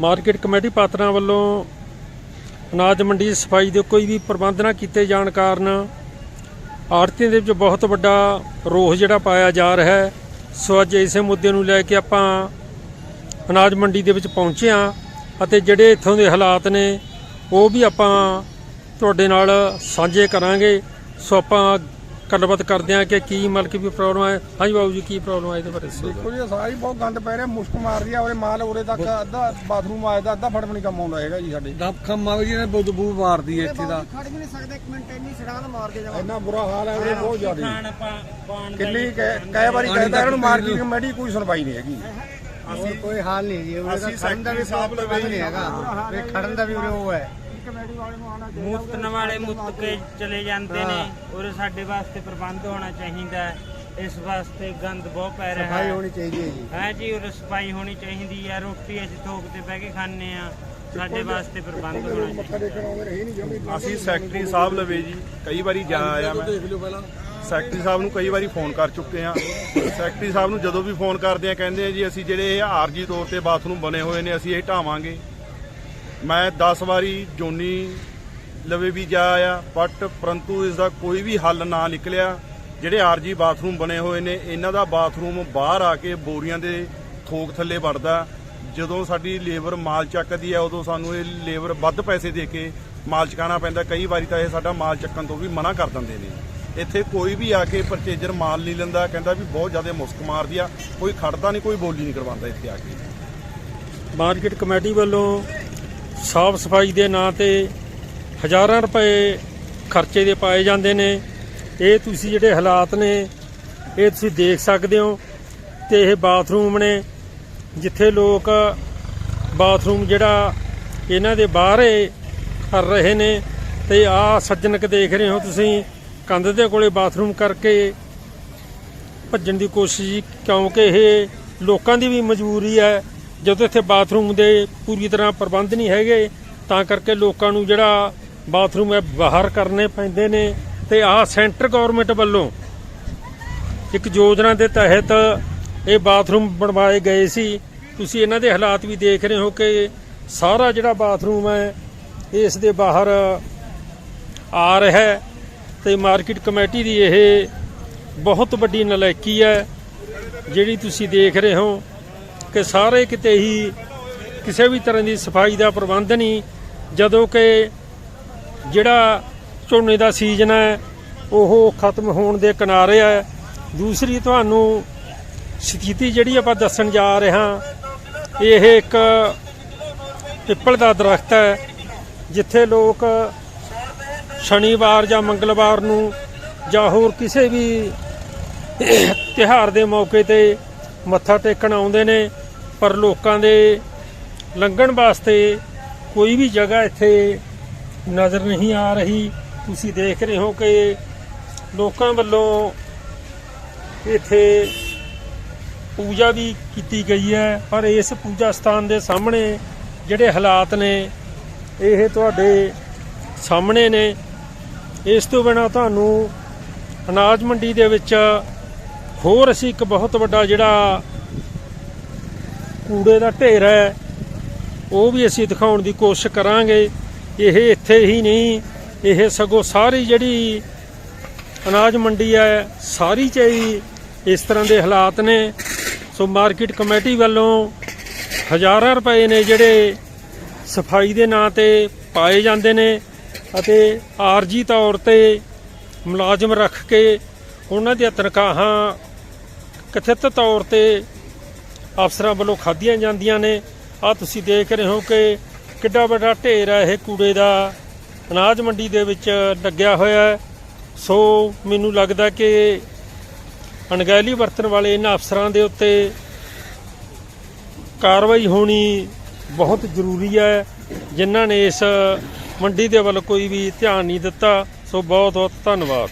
Market committee ਪਾਤਰਾਂ ਵੱਲੋਂ ਅਨਾਜ ਮੰਡੀ ਦੀ ਸਫ਼ਾਈ ਦੇ ਕੋਈ ਵੀ ਪ੍ਰਬੰਧ ਨਾ ਕੀਤੇ ਜਾਣ ਕਾਰਨ ਆੜਤੀਆਂ ਦੇ ਵਿੱਚ ਬਹੁਤ ਵੱਡਾ ਰੋਹ ਜਿਹੜਾ ਪਾਇਆ ਜਾ ਰਿਹਾ ਹੈ। ਸੋ ਅੱਜ ਇਸੇ ਮੁੱਦੇ ਨੂੰ ਲੈ ਕੇ ਆਪਾਂ ਅਨਾਜ ਮੰਡੀ ਦੇ ਵਿੱਚ ਪਹੁੰਚੇ ਹਾਂ ਅਤੇ ਜਿਹੜੇ ਇੱਥੋਂ ਦੇ ਹਾਲਾਤ ਨੇ, ਉਹ ਵੀ ਆਪਾਂ ਤੁਹਾਡੇ ਨਾਲ ਸਾਂਝੇ ਕਰਾਂਗੇ। ਸੋ ਆਪਾਂ ਗੱਲਬਾਤ ਕਰਦੇ ਹਾਂ ਕਿ ਕੀ ਮਤਲਬ ਕਿ ਵੀ ਪ੍ਰੋਬਲਮ ਹੈ। ਹਾਂਜੀ ਬਾਬੂ ਜੀ ਕੀ ਪ੍ਰੋਬਲਮ ਹੈ ਇਹਦੇ ਬਾਰੇ ਦੱਸੋ। ਦੇਖੋ ਜੀ ਸਾਰੀ ਬਹੁਤ ਗੰਦ ਪੈ ਰਿਹਾ ਮੁਸ਼ਕ ਮਾਰਦੀ ਆ ਉਹਦੇ ਮਾਲ ਉਰੇ ਤੱਕ ਅੱਧਾ ਬਾਥਰੂਮ ਆਇਦਾ ਅੱਧਾ ਫੜਮ ਨਹੀਂ ਕੰਮ ਆਉਂਦਾ ਹੈਗਾ ਜੀ ਸਾਡੇ। ਦਬ ਖੰਮਾ ਵੀ ਜਿਹਨੇ ਬਦਬੂ ਮਾਰਦੀ ਹੈ ਇੱਥੇ ਦਾ ਖੜ ਵੀ ਨਹੀਂ ਸਕਦੇ ਇੱਕ ਮਿੰਟ ਇੰਨੀ ਸੜਾਲ ਮਾਰ ਕੇ ਜਾਵਾਂ ਇੰਨਾ ਬੁਰਾ ਹਾਲ ਹੈ ਉਰੇ ਬਹੁਤ ਜ਼ਿਆਦਾ। ਖਾਣ ਪਾਣ ਕਿੰਨੀ ਕਈ ਵਾਰੀ ਕਹਿੰਦਾ ਇਹਨਾਂ ਨੂੰ ਮਾਰਕੀਟ ਕਮੇਟੀ ਕੋਈ ਸੁਣਵਾਈ ਨਹੀਂ ਹੈਗੀ। ਹੋਰ ਕੋਈ ਹਾਲ ਨਹੀਂ ਜੀ ਉਹਦਾ ਅਸੀਂ ਖੜਨ ਦਾ ਵੀ ਲਵੇ ਨਹੀਂ ਹੈਗਾ। ਖੜਨ ਦਾ ਵੀ ਉਹ ਹੈ। ਮੁੱਤਨ ਵਾਲੇ ਮੁੱਤ ਕੇ ਚਲੇ ਜਾਂਦੇ ਨੇ ਔਰ ਸਾਡੇ ਵਾਸਤੇ ਪ੍ਰਬੰਧ ਹੋਣਾ ਚਾਹੀਦਾ ਹੈ। ਇਸ ਵਾਸਤੇ ਗੰਦ ਬਹੁਤ ਪੈ ਰਿਹਾ ਸਫ਼ਾਈ ਹੋਣੀ ਚਾਹੀਦੀ ਹੈ ਜੀ। ਹੈ ਜੀ ਔਰ ਸਫ਼ਾਈ ਹੋਣੀ ਚਾਹੀਦੀ ਹੈ। ਰੋਟੀ ਅਸੀਂ ਥੋਕ ਤੇ ਬਹਿ ਕੇ ਖਾਂਦੇ ਆ ਸਾਡੇ ਵਾਸਤੇ ਪ੍ਰਬੰਧ ਹੋਣਾ ਚਾਹੀਦਾ। ਅਸੀਂ ਸੈਕਟਰੀ ਸਾਹਿਬ ਲਵੇ ਜੀ ਕਈ ਵਾਰੀ ਜਾ ਆਇਆ ਮੈਂ। ਸੈਕਟਰੀ ਸਾਹਿਬ ਨੂੰ ਕਈ ਵਾਰੀ ਫੋਨ ਕਰ ਚੁੱਕੇ ਆ ਸੈਕਟਰੀ ਸਾਹਿਬ ਨੂੰ ਜਦੋਂ ਵੀ ਫੋਨ ਕਰਦੇ ਆ ਕਹਿੰਦੇ ਆ ਜੀ ਅਸੀਂ ਜਿਹੜੇ ਇਹ ਆਰਜੀ ਤੌਰ ਤੇ ਬਾਥਰੂਮ ਬਣੇ ਹੋਏ ਨੇ ਅਸੀਂ ਇਹ ਢਾਵਾਂਗੇ। ਮੈਂ 10 ਵਾਰੀ ਜੋਨੀ ਲਵੇ ਵੀ ਜਾ ਆਇਆ ਬਟ ਪਰੰਤੂ ਇਸ ਦਾ ਕੋਈ ਵੀ ਹੱਲ ਨਾ ਨਿਕਲਿਆ। ਜਿਹੜੇ ਆਰਜੀ ਬਾਥਰੂਮ ਬਣੇ ਹੋਏ ਨੇ, ਇਹਨਾਂ ਦਾ ਬਾਥਰੂਮ ਬਾਹਰ ਆ ਕੇ ਬੋਰੀਆਂ ਦੇ ਥੋਕ ਥੱਲੇ ਵੜਦਾ। ਜਦੋਂ ਸਾਡੀ ਲੇਬਰ ਮਾਲ ਚੱਕਦੀ ਹੈ ਉਦੋਂ ਸਾਨੂੰ ਇਹ ਲੇਬਰ ਵੱਧ ਪੈਸੇ ਦੇ ਕੇ ਮਾਲ ਚਕਾਉਣਾ ਪੈਂਦਾ। ਕਈ ਵਾਰੀ ਤਾਂ ਇਹ ਸਾਡਾ ਮਾਲ ਚੱਕਣ ਤੋਂ ਵੀ ਮਨਾ ਕਰ ਦਿੰਦੇ ਨੇ। ਇੱਥੇ ਕੋਈ ਵੀ ਆ ਕੇ ਪਰਚੇਜਰ ਮਾਲ ਨਹੀਂ ਲੈਂਦਾ, ਕਹਿੰਦਾ ਵੀ ਬਹੁਤ ਜ਼ਿਆਦਾ ਮੁਸਕ ਮਾਰਦੀ ਆ। ਕੋਈ ਖੜਦਾ ਨਹੀਂ, ਕੋਈ ਬੋਲੀ ਨਹੀਂ ਕਰਵਾਉਂਦਾ ਇੱਥੇ ਆ ਕੇ। ਮਾਰਕੀਟ ਕਮੇਟੀ ਵੱਲੋਂ ਸਾਫ਼ ਸਫ਼ਾਈ ਦੇ ਨਾਂ ਤੇ ਹਜ਼ਾਰਾਂ ਰੁਪਏ ਖਰਚੇ ਦੇ ਪਾਏ ਜਾਂਦੇ ਨੇ। ਇਹ ਤੁਸੀਂ ਜਿਹੜੇ ਹਾਲਾਤ ਨੇ, ਇਹ ਤੁਸੀਂ ਦੇਖ ਸਕਦੇ ਹੋ ਤੇ ਇਹ ਬਾਥਰੂਮ ਨੇ, ਜਿੱਥੇ ਲੋਕ ਬਾਥਰੂਮ ਜਿਹੜਾ ਇਹਨਾਂ ਦੇ ਬਾਹਰ ਕਰ ਰਹੇ ਨੇ। ਤੇ ਆ ਸੱਜਣਕ ਦੇਖ ਰਹੇ ਹੋ ਤੁਸੀਂ, ਕੰਧ ਦੇ ਕੋਲੇ ਬਾਥਰੂਮ ਕਰਕੇ ਭੱਜਣ ਦੀ ਕੋਸ਼ਿਸ਼ ਕਿਉਂਕਿ ਇਹ ਲੋਕਾਂ ਦੀ ਵੀ ਮਜਬੂਰੀ ਹੈ ਜਦੋਂ ਇੱਥੇ ਬਾਥਰੂਮ ਦੇ ਪੂਰੀ ਤਰ੍ਹਾਂ ਪ੍ਰਬੰਧ ਨਹੀਂ ਹੈਗੇ, ਤਾਂ ਕਰਕੇ ਲੋਕਾਂ ਨੂੰ ਜਿਹੜਾ ਬਾਥਰੂਮ ਹੈ ਬਾਹਰ ਕਰਨੇ ਪੈਂਦੇ ਨੇ ਤੇ ਆਹ ਸੈਂਟਰ ਗਵਰਨਮੈਂਟ ਵੱਲੋਂ ਇੱਕ ਯੋਜਨਾ ਦੇ ਤਹਿਤ ਇਹ ਬਾਥਰੂਮ ਬਣਵਾਏ ਗਏ ਸੀ। ਤੁਸੀਂ ਇਹਨਾਂ ਦੇ ਹਾਲਾਤ ਵੀ ਦੇਖ ਰਹੇ ਹੋ ਕਿ ਸਾਰਾ ਜਿਹੜਾ ਬਾਥਰੂਮ ਹੈ, ਇਸ ਦੇ ਬਾਹਰ ਆ ਰਿਹਾ ਹੈ ਤੇ ਮਾਰਕੀਟ ਕਮੇਟੀ ਦੀ ਇਹ ਬਹੁਤ ਵੱਡੀ ਨਲਾਇਕੀ ਹੈ, ਜਿਹੜੀ ਤੁਸੀਂ ਦੇਖ ਰਹੇ ਹੋ। ਕਿ ਸਾਰੇ ਕਿਤੇ ਹੀ ਕਿਸੇ ਵੀ ਤਰ੍ਹਾਂ ਦੀ ਸਫ਼ਾਈ ਦਾ ਪ੍ਰਬੰਧ ਨਹੀਂ, ਜਦੋਂ ਕਿ ਜਿਹੜਾ ਝੋਨੇ ਦਾ ਸੀਜ਼ਨ ਹੈ, ਉਹ ਖਤਮ ਹੋਣ ਦੇ ਕਿਨਾਰੇ ਹੈ। ਦੂਸਰੀ ਤੁਹਾਨੂੰ ਸਥਿਤੀ ਜਿਹੜੀ ਆਪਾਂ ਦੱਸਣ ਜਾ ਰਹੇ ਹਾਂ ਇਹ ਇੱਕ ਪਿੱਪਲ ਦਾ ਦਰਖਤ ਹੈ, ਜਿੱਥੇ ਲੋਕ ਸ਼ਨੀਵਾਰ ਜਾਂ ਮੰਗਲਵਾਰ ਨੂੰ ਜਾਂ ਹੋਰ ਕਿਸੇ ਵੀ ਤਿਉਹਾਰ ਦੇ ਮੌਕੇ ਤੇ ਮੱਥਾ ਟੇਕਣ ਆਉਂਦੇ ਨੇ। ਪਰ ਲੋਕਾਂ ਦੇ ਲੰਘਣ ਵਾਸਤੇ ਕੋਈ ਵੀ ਜਗ੍ਹਾ ਇੱਥੇ ਨਜ਼ਰ ਨਹੀਂ ਆ ਰਹੀ। ਤੁਸੀਂ ਦੇਖ ਰਹੇ ਹੋ ਕਿ ਲੋਕਾਂ ਵੱਲੋਂ ਇੱਥੇ ਪੂਜਾ ਵੀ ਕੀਤੀ ਗਈ ਹੈ। ਪਰ ਇਸ ਪੂਜਾ ਸਥਾਨ ਦੇ ਸਾਹਮਣੇ ਜਿਹੜੇ ਹਾਲਾਤ ਨੇ, ਇਹ ਤੁਹਾਡੇ ਸਾਹਮਣੇ ਨੇ। ਇਸ ਤੋਂ ਬਿਨਾ ਤੁਹਾਨੂੰ ਅਨਾਜ ਮੰਡੀ ਦੇ ਵਿੱਚ ਹੋਰ ਅਸੀਂ ਇੱਕ ਬਹੁਤ ਵੱਡਾ ਜਿਹੜਾ ਕੂੜੇ ਦਾ ਢੇਰ ਹੈ। ਉਹ ਵੀ ਅਸੀਂ ਦਿਖਾਉਣ ਦੀ ਕੋਸ਼ਿਸ਼ ਕਰਾਂਗੇ। ਇਹ ਇੱਥੇ ਹੀ ਨਹੀਂ, ਇਹ ਸਗੋਂ ਸਾਰੀ ਜਿਹੜੀ ਅਨਾਜ ਮੰਡੀ ਹੈ, ਸਾਰੀ ਚ ਹੀ ਇਸ ਤਰ੍ਹਾਂ ਦੇ ਹਾਲਾਤ ਨੇ। ਸੋ ਮਾਰਕੀਟ ਕਮੇਟੀ ਵੱਲੋਂ ਹਜ਼ਾਰਾਂ ਰੁਪਏ ਨੇ ਜਿਹੜੇ ਸਫ਼ਾਈ ਦੇ ਨਾਂ ਤੇ ਪਾਏ ਜਾਂਦੇ ਨੇ ਅਤੇ ਆਰਜੀ ਤੌਰ ਤੇ ਮੁਲਾਜ਼ਮ ਰੱਖ ਕੇ ਉਹਨਾਂ ਦੀਆਂ ਤਨਖਾਹਾਂ ਕਥਿਤ ਤੌਰ ਤੇ ਅਫਸਰਾਂ ਵੱਲੋਂ ਖਾਧੀਆਂ ਜਾਂਦੀਆਂ ਨੇ। ਆ ਤੁਸੀਂ ਦੇਖ ਰਹੇ ਹੋ ਕਿ ਕਿੱਡਾ ਵੱਡਾ ਢੇਰ ਹੈ ਇਹ ਕੂੜੇ ਦਾ। ਅਨਾਜ ਮੰਡੀ ਦੇ ਵਿੱਚ ਲੱਗਿਆ ਹੋਇਆ ਹੈ। ਸੋ ਮੈਨੂੰ ਲੱਗਦਾ ਕਿ ਅਣਗਹਿਲੀ ਵਰਤਣ ਵਾਲੇ ਇਹਨਾਂ ਅਫਸਰਾਂ ਦੇ ਉੱਤੇ ਕਾਰਵਾਈ ਹੋਣੀ ਬਹੁਤ ਜ਼ਰੂਰੀ ਹੈ। ਜਿਨ੍ਹਾਂ ਨੇ ਇਸ ਮੰਡੀ ਦੇ ਵੱਲ ਕੋਈ ਵੀ ਧਿਆਨ ਨਹੀਂ ਦਿੱਤਾ। ਸੋ ਬਹੁਤ ਬਹੁਤ ਧੰਨਵਾਦ।